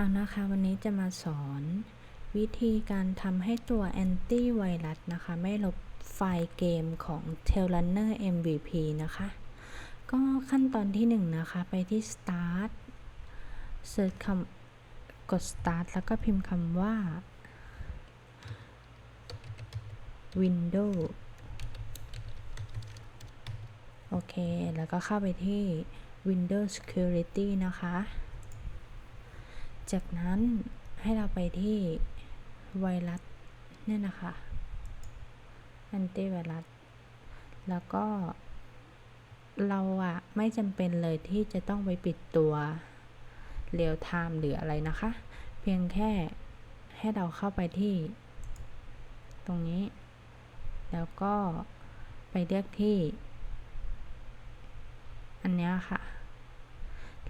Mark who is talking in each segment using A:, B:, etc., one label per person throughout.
A: เอานะคะวันนี้จะมาสอนวิธีการทำให้ตัวแอนตี้ไวรัสนะคะ ไม่ลบไฟล์เกมของ Tailrunner MVP นะคะ ก็ขั้นตอนที่1นงนะคะไปที่ start search คำกด start แล้วก็พิมพ์คำว่า Windows โอเค แล้วก็เข้าไปที่ Windows Security นะคะ จากนั้นให้เราไปที่ไวรัสเนี่ยนะคะแอนตี้ไวรัสแล้วก็ เราอะไม่จำเป็นเลยที่จะต้องไปปิดตัวเรียลไทม์หรืออะไรนะคะ เพียงแค่ให้เราเข้าไปที่ ตรงนี้ แล้วก็ไปเลือกที่ อันนี้ค่ะ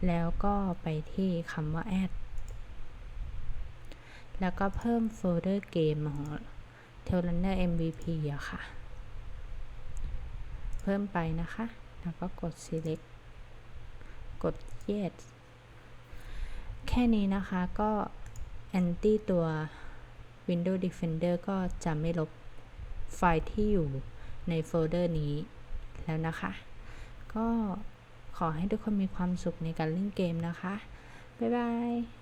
A: แล้วก็ไปที่คำว่า add แล้วก็เพิ่มโฟลเดอร์เกมของ t a i l r u n n e r MVP อะค่ะ เพิ่มไปนะคะ แล้วก็กด select กด yes แค่นี้นะคะก็ anti ตัว Windows Defender ก็จะไม่ลบไฟล์ที่อยู่ในโฟลเดอร์นี้แล้วนะคะ ก็ขอให้ทุกคนมีความสุขในการเล่นเกมนะคะ บ๊ายบาย